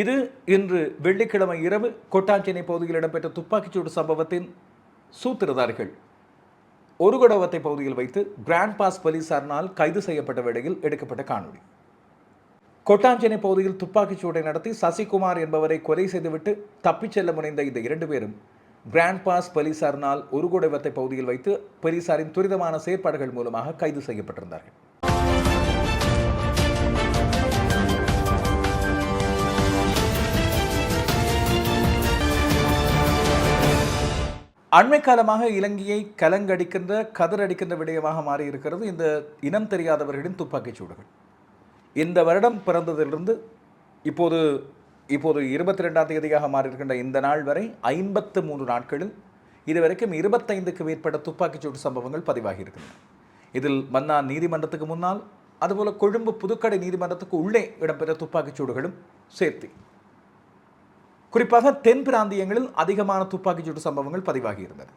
இது இன்று வெள்ளிக்கிழமை இரவு கொட்டாஞ்சேனை பகுதியில் இடம்பெற்ற துப்பாக்கிச்சூடு சம்பவத்தின் சூத்திரதாரிகள். ஒருகடவத்தை பகுதியில் வைத்து கிராண்ட் பாஸ் போலீசாரினால் கைது செய்யப்பட்ட வேளையில் எடுக்கப்பட்ட காணொளி. கொட்டாஞ்சேனை பகுதியில் துப்பாக்கிச் சூட்டை நடத்தி சசிகுமார் என்பவரை கொலை செய்துவிட்டு தப்பிச் செல்ல முனைந்த இந்த இரண்டு பேரும் கிராண்ட் பாஸ் போலீசாரினால் ஒருகுடவத்தை பகுதியில் வைத்து போலீசாரின் துரிதமான செயற்பாடுகள் மூலமாக கைது செய்யப்பட்டிருந்தார்கள். அண்மை காலமாக இலங்கையை கலங்கடிக்கின்ற கதறடிக்கின்ற விடயமாக மாறி இருக்கிறது இந்த இனம் தெரியாதவர்களின் துப்பாக்கிச் சூடுகள் இந்த வருடம் பிறந்ததிலிருந்து இப்போது இப்போது இருபத்தி ரெண்டாம் தேதியாக மாறியிருக்கின்ற இந்த நாள் வரை ஐம்பத்து மூன்று நாட்களில் இதுவரைக்கும் இருபத்தைந்துக்கு மேற்பட்ட துப்பாக்கிச்சூடு சம்பவங்கள் பதிவாகி இருக்கின்றன இதில் மன்னார் நீதிமன்றத்துக்கு முன்னால் அதுபோல கொழும்பு புதுக்கடை நீதிமன்றத்துக்கு உள்ளே இடம்பெற்ற துப்பாக்கிச் சூடுகளும் சேர்த்து குறிப்பாக தென் பிராந்தியங்களில் அதிகமான துப்பாக்கிச்சூடு சம்பவங்கள் பதிவாகி இருந்தன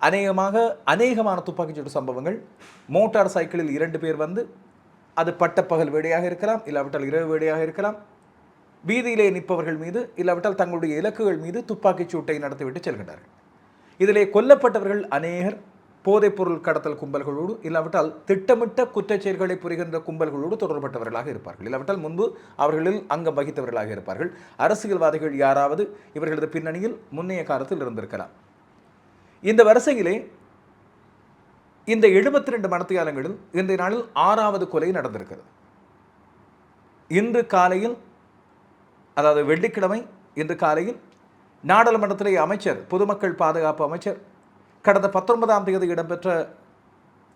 அநேகமாக அநேகமான துப்பாக்கிச்சூடு சம்பவங்கள் மோட்டார் சைக்கிளில் இரண்டு பேர் வந்து அது பட்டப்பகல் வேடையாக இருக்கலாம் இல்லாவிட்டால் இரவு வேடையாக இருக்கலாம் வீதியிலே நிற்பவர்கள் மீது இல்லாவிட்டால் தங்களுடைய இலக்குகள் மீது துப்பாக்கிச்சூட்டை நடத்திவிட்டு செல்கின்றார்கள். இதிலே கொல்லப்பட்டவர்கள் அநேகர் போதைப்பொருள் கடத்தல் கும்பல்களோடு இல்லாவிட்டால் திட்டமிட்ட குற்றச் செயல்களை புரிகின்ற கும்பல்களோடு தொடர்பட்டவர்களாக இருப்பார்கள். இல்லாவிட்டால் முன்பு அவர்களில் அங்கம் வகித்தவர்களாக இருப்பார்கள். அரசியல்வாதிகள் யாராவது இவர்களது பின்னணியில் முன்னைய காலத்தில் இருந்திருக்கலாம். இந்த வரிசையிலே இந்த எழுபத்தி ரெண்டு மணத்தியாலங்களில் இன்றைய நாளில் ஆறாவது கொலை நடந்திருக்கிறது. இன்று காலையில் அதாவது வெள்ளிக்கிழமை இன்று காலையில் நாடாளுமன்றத்திலே அமைச்சர் பொதுமக்கள் பாதுகாப்பு அமைச்சர் கடந்த பத்தொன்பதாம் தேதி இடம்பெற்ற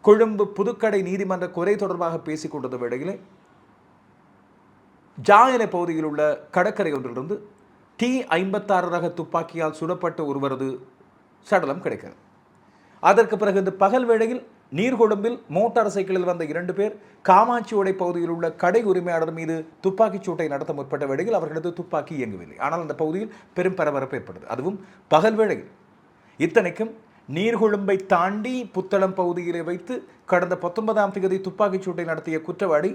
கொழும்பு புதுக்கடை நீதிமன்ற கொலை தொடர்பாக பேசிக் கொண்டிருந்த வேளையிலே ஜாயலை பகுதியில் உள்ள கடற்கரை ஒன்றிலிருந்து டி ஐம்பத்தாறு ரக துப்பாக்கியால் சுடப்பட்ட ஒருவரது சடலம் கிடைக்கிறது அதற்கு பிறகு இந்த பகல் வேளையில் நீர்கொழும்பில் மோட்டார் சைக்கிளில் வந்த இரண்டு பேர் காமாட்சியோடை பகுதியில் உள்ள கடை உரிமையாளர் மீது துப்பாக்கிச் சூட்டை நடத்த முற்பட்ட வேளையில் அவர்களது துப்பாக்கி இயங்கவில்லை. ஆனால் அந்த பகுதியில் பெரும் பரபரப்பு ஏற்பட்டது. அதுவும் பகல் வேளையில். இத்தனைக்கும் நீர்கொழும்பை தாண்டி புத்தளம் பகுதியிலே வைத்து கடந்த பத்தொன்பதாம் தேதி துப்பாக்கிச் சூட்டை நடத்திய குற்றவாளி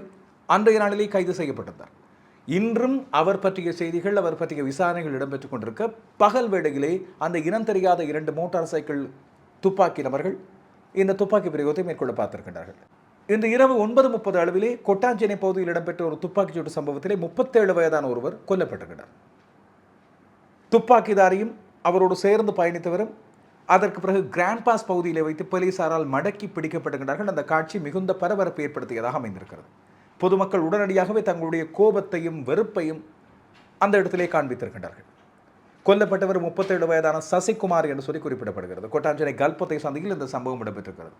அன்றைய நாளிலே கைது செய்யப்பட்டிருந்தார். இன்றும் அவர் பற்றிய செய்திகள் அவர் பற்றிய விசாரணைகள் இடம்பெற்றுக் கொண்டிருக்க பகல் வேளையிலே அந்த இனம் தெரியாத இரண்டு மோட்டார் சைக்கிள் துப்பாக்கி நபர்கள் இந்த துப்பாக்கி பிரயோகத்தை மேற்கொள்ள பார்த்திருக்கின்றார்கள். இன்று இரவு ஒன்பது முப்பது அளவிலே கொட்டாஞ்சேனை பகுதியில் இடம்பெற்ற ஒரு துப்பாக்கிச் சூட்டு சம்பவத்திலே முப்பத்தேழு வயதான ஒருவர் கொல்லப்பட்டிருக்கிறார். துப்பாக்கிதாரியும் அவரோடு சேர்ந்து பயணித்தவரும் அதற்கு பிறகு கிராண்ட் பாஸ் பகுதியில் வைத்து போலீசாரால் மடக்கி பிடிக்கப்படுகின்றார்கள் அந்த காட்சி மிகுந்த பரபரப்பு ஏற்படுத்தியதாக அமைந்திருக்கிறது. பொதுமக்கள் உடனடியாகவே தங்களுடைய கோபத்தையும் வெறுப்பையும் அந்த இடத்திலே காண்பித்திருக்கின்றார்கள். கொல்லப்பட்டவர் முப்பத்தேழு வயதான சசிகுமார் என்று சொல்லி குறிப்பிடப்படுகிறது. கொட்டாஞ்சனை கல்பத்தை சந்தையில் இந்த சம்பவம் இடம்பெற்றிருக்கிறது.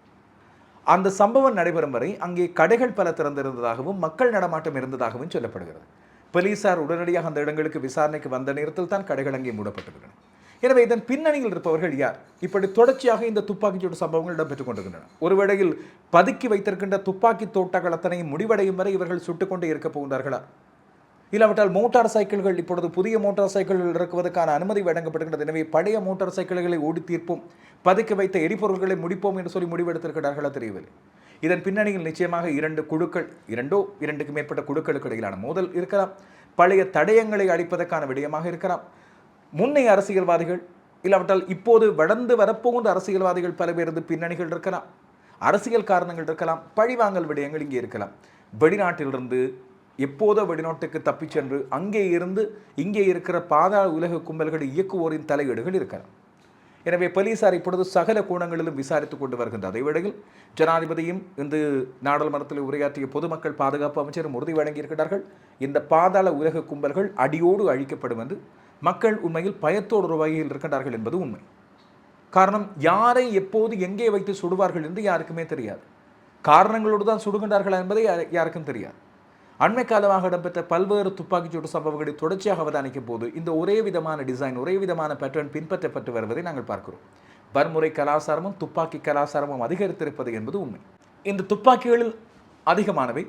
அந்த சம்பவம் நடைபெறும் வரை அங்கே கடைகள் பல திறந்திருந்ததாகவும் மக்கள் நடமாட்டம் இருந்ததாகவும் சொல்லப்படுகிறது. போலீசார் உடனடியாக அந்த இடங்களுக்கு விசாரணைக்கு வந்த நேரத்தில் தான் கடைகள் அங்கே மூடப்பட்டிருக்கின்றன. எனவே இதன் பின்னணியில் இருப்பவர்கள் யார்? இப்படி தொடர்ச்சியாக இந்த துப்பாக்கிச்சூடு சம்பவங்கள் இடம்பெற்றுக் கொண்டிருக்கின்றன. ஒருவேளையில் பதுக்கி வைத்திருக்கின்ற துப்பாக்கி தோட்டங்கள் அத்தனையும் முடிவடையும் வரை இவர்கள் சுட்டுக்கொண்டே இருக்கப் போகின்றார்களா? இல்லாவிட்டால் மோட்டார் சைக்கிள்கள் இப்பொழுது புதிய மோட்டார் சைக்கிள்கள் இறக்குவதற்கான அனுமதி வழங்கப்படுகின்றது எனவே பழைய மோட்டார் சைக்கிள்களை ஓடி தீர்ப்போம். பதுக்கி வைத்த எரிபொருள்களை முடிப்போம் என்று சொல்லி முடிவெடுத்திருக்கிறார்களா தெரியவில்லை. இதன் பின்னணியில் நிச்சயமாக இரண்டு குழுக்கள் இரண்டோ இரண்டுக்கு மேற்பட்ட குழுக்களுக்கு இடையிலான மோதல் இருக்கலாம். பழைய தடயங்களை அளிப்பதற்கான விடயமாக இருக்கலாம். முன்னைய அரசியல்வாதிகள் இல்லாவிட்டால் இப்போது வளர்ந்து வரப்போகின்ற அரசியல்வாதிகள் பல பேரது பின்னணிகள் இருக்கலாம் அரசியல் காரணங்கள் இருக்கலாம் பழிவாங்கல் விடயங்கள் இங்கே இருக்கலாம். வெளிநாட்டிலிருந்து எப்போதோ வெளிநாட்டுக்கு தப்பிச் சென்று அங்கே இருந்து இங்கே இருக்கிற பாதாள உலக கும்பல்களை இயக்குவோரின் தலையீடுகள் இருக்கலாம். எனவே போலீசார் இப்பொழுது சகல கோணங்களிலும் விசாரித்துக் கொண்டு வருகின்ற அதே வேளையில் ஜனாதிபதியும் இன்று நாடாளுமன்றத்தில் உரையாற்றிய பொதுமக்கள் பாதுகாப்பு அமைச்சரும் உறுதி வழங்கியிருக்கிறார்கள். இந்த பாதாள உலக கும்பல்கள் அடியோடு அழிக்கப்படும் என்று மக்கள் உண்மையில் பயத்தோடு ஒரு வகையில் இருக்கின்றார்கள் என்பது உண்மை. காரணம் யாரை எப்போது எங்கே வைத்து சுடுவார்கள் என்று யாருக்குமே தெரியாது. காரணங்களோடு தான் சுடுகின்றார்கள் என்பதை யாருக்கும் தெரியாது. அண்மை காலமாக இடம்பெற்ற பல்வேறு துப்பாக்கிச்சூடு சம்பவங்களை தொடர்ச்சியாக அவதானிக்கும் போது இந்த ஒரே விதமான டிசைன் ஒரே விதமான பேட்டர்ன் பின்பற்றப்பட்டு வருவதை நாங்கள் பார்க்கிறோம். வன்முறை கலாச்சாரமும் துப்பாக்கி கலாச்சாரமும் அதிகரித்திருப்பது என்பது உண்மை. இந்த துப்பாக்கிகளில் அதிகமானவை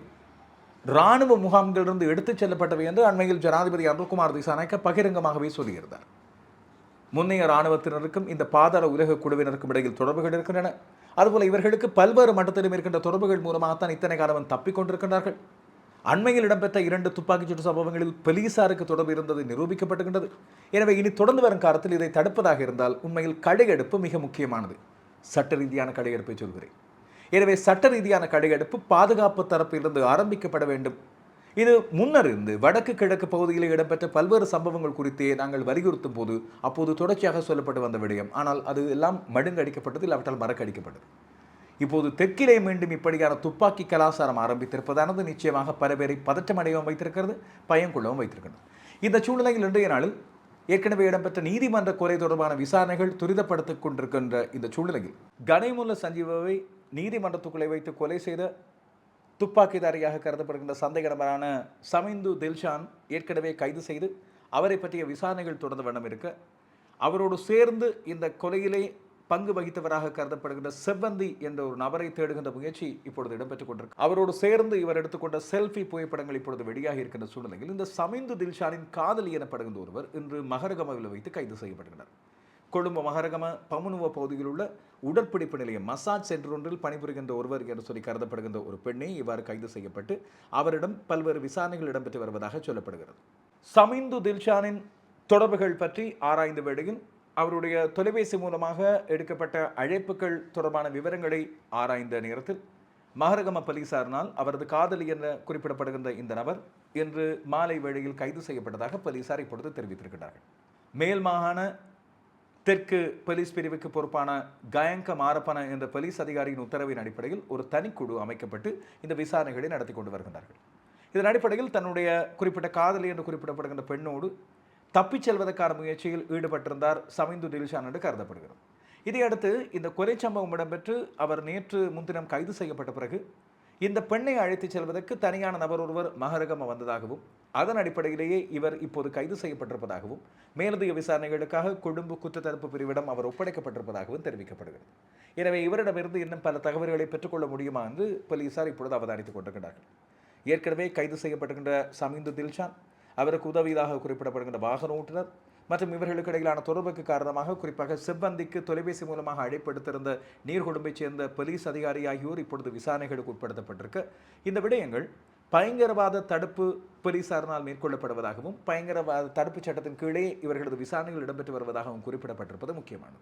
இராணுவ முகாம்களிலிருந்து எடுத்துச் செல்லப்பட்டவை என்று அண்மையில் ஜனாதிபதி அருள்குமார் திசாநாயக்க பகிரங்கமாகவே சொல்லியிருந்தார். முன்னைய இராணுவத்தினருக்கும் இந்த பாதாள உலக குழுவினருக்கும் இடையில் தொடர்புகள் இருக்கின்றன. அதுபோல இவர்களுக்கு பல்வேறு மட்டத்திலும் இருக்கின்ற தொடர்புகள் மூலமாகத்தான் இத்தனை காலம் தப்பிக் கொண்டிருக்கின்றார்கள். அண்மையில் இடம்பெற்ற இரண்டு துப்பாக்கிச்சூடு சம்பவங்களில் போலீசாருக்கு தொடர்பு இருந்தது நிரூபிக்கப்பட்டுகின்றது எனவே இனி தொடர்ந்து வரும் காலத்தில் இதை தடுப்பதாக இருந்தால் உண்மையில் கடையெடுப்பு மிக முக்கியமானது. சட்ட ரீதியான கடையெடுப்பை சொல்கிறேன். எனவே சட்ட ரீதியான கடையெடுப்பு பாதுகாப்பு தரப்பிலிருந்து ஆரம்பிக்கப்பட வேண்டும். இது முன்னர் இருந்து வடக்கு கிழக்கு பகுதியில் இடம்பெற்ற பல்வேறு சம்பவங்கள் குறித்தே நாங்கள் வலியுறுத்தும் போது அப்போது தொடர்ச்சியாக சொல்லப்பட்டு வந்த விடயம். ஆனால் அது எல்லாம் மடுங்கடிக்கப்பட்டது இல்லாவிட்டால் மறக்கடிக்கப்பட்டது. இப்போது தெற்கிலே மீண்டும் இப்படியான துப்பாக்கி கலாச்சாரம் ஆரம்பித்திருப்பதானது நிச்சயமாக பல பேரை பதற்றமடையவும் வைத்திருக்கிறது பயங்கொள்ளவும் வைத்திருக்கிறது. இந்த சூழ்நிலையில் இன்றைய நாளில் ஏற்கனவே இடம்பெற்ற நீதிமன்ற கொலை தொடர்பான விசாரணைகள் துரிதப்படுத்திக் கொண்டிருக்கின்ற இந்த சூழ்நிலையில் கனைமுல்ல சஞ்சீவாவை நீதிமன்றத்துக்குள்ளே வைத்து கொலை செய்த துப்பாக்கிதாரியாக கருதப்படுகின்ற சந்தேக நபரான சமிந்து தில்ஷான் ஏற்கனவே கைது செய்து அவரை பற்றிய விசாரணைகள் தொடர்ந்து வண்ணம் இருக்க அவரோடு சேர்ந்து இந்த கொலையிலே பங்கு வகித்தவராக கருதப்படுகின்ற செவ்வந்தி என்ற ஒரு நபரை தேடுகின்ற முயற்சி இப்பொழுது இடம்பெற்றுக் கொண்டிருக்கு. அவரோடு சேர்ந்து இவர் எடுத்துக்கொண்ட செல்ஃபி புகைப்படங்கள் இப்பொழுது வெளியாகி இருக்கின்ற சூழ்நிலையில் இந்த சமிந்து தில்ஷானின் காதலி எனப்படுகின்ற ஒருவர் இன்று மகரகமவில் வைத்து கைது செய்யப்படுகிறார் கொழும்பு மகரகம பமுனுவ பகுதியில் உள்ள உடற்பிடிப்பு நிலையம் மசாஜ் சென்டர் ஒன்றில் பணிபுரிகின்ற ஒருவர் என்று சொல்லி கருதப்படுகின்ற ஒரு பெண்ணை இவ்வாறு கைது செய்யப்பட்டு அவரிடம் பல்வேறு விசாரணைகள் இடம்பெற்று வருவதாக சொல்லப்படுகிறது. சமிந்து தில்ஷானின் தொடர்புகள் பற்றி ஆராய்ந்த வேளையில் அவருடைய தொலைபேசி மூலமாக எடுக்கப்பட்ட அழைப்புகள் தொடர்பான விவரங்களை ஆராய்ந்த நேரத்தில் மகரகம போலீசாரினால் அவரது காதலி என குறிப்பிடப்படுகின்ற இந்த நபர் இன்று மாலை வேளையில் கைது செய்யப்பட்டதாக போலீசார் இப்பொழுது தெரிவித்திருக்கிறார்கள். மேல் மாகாண தெற்கு போலீஸ் பிரிவுக்கு பொறுப்பான கயங்க மாரப்பன என்ற போலீஸ் அதிகாரியின் உத்தரவின் அடிப்படையில் ஒரு தனிக்குழு அமைக்கப்பட்டு இந்த விசாரணைகளை நடத்தி கொண்டு வருகின்றார்கள். இதன் அடிப்படையில் தன்னுடைய குறிப்பிட்ட காதலி என்று குறிப்பிடப்படுகின்ற பெண்ணோடு தப்பிச் செல்வதற்கான முயற்சியில் ஈடுபட்டிருந்தார் சமிந்து டில்ஷான் என்று கருதப்படுகிறது. இதையடுத்து இந்த கொலை சம்பவம் இடம்பெற்று அவர் நேற்று முன்தினம் கைது செய்யப்பட்ட பிறகு இந்த பெண்ணை அழைத்துச் செல்வதற்கு தனியான நபர் ஒருவர் மகரகம வந்ததாகவும் அதன் அடிப்படையிலேயே இவர் இப்போது கைது செய்யப்பட்டிருப்பதாகவும் மேலதிக விசாரணைகளுக்காக கொழும்பு குற்றத்தடுப்பு பிரிவிடம் அவர் ஒப்படைக்கப்பட்டிருப்பதாகவும் தெரிவிக்கப்படுகிறது. எனவே இவரிடமிருந்து இன்னும் பல தகவல்களை பெற்றுக்கொள்ள முடியுமா என்று போலீசார் இப்பொழுது அவதானித்துக் கொண்டிருக்கிறார்கள். ஏற்கனவே கைது செய்யப்பட்டிருக்கின்ற சமீந்து தில்ஷான் அவருக்கு உதவியதாக குறிப்பிடப்படுகின்ற வாகன ஓட்டுநர் மற்றும் இவர்களுக்கு இடையிலான தொடர்புக்கு காரணமாக குறிப்பாக செவ்வந்திக்கு தொலைபேசி மூலமாக அழைப்படுத்திருந்த நீர்கொழும்பைச் சேர்ந்த போலீஸ் அதிகாரி ஆகியோர் இப்பொழுது விசாரணைகளுக்கு உட்படுத்தப்பட்டிருக்கு. இந்த விடயங்கள் பயங்கரவாத தடுப்பு போலீசாரினால் மேற்கொள்ளப்படுவதாகவும் பயங்கரவாத தடுப்புச் சட்டத்தின் கீழே இவர்களது விசாரணைகள் இடம்பெற்று வருவதாகவும் குறிப்பிடப்பட்டிருப்பது முக்கியமானது.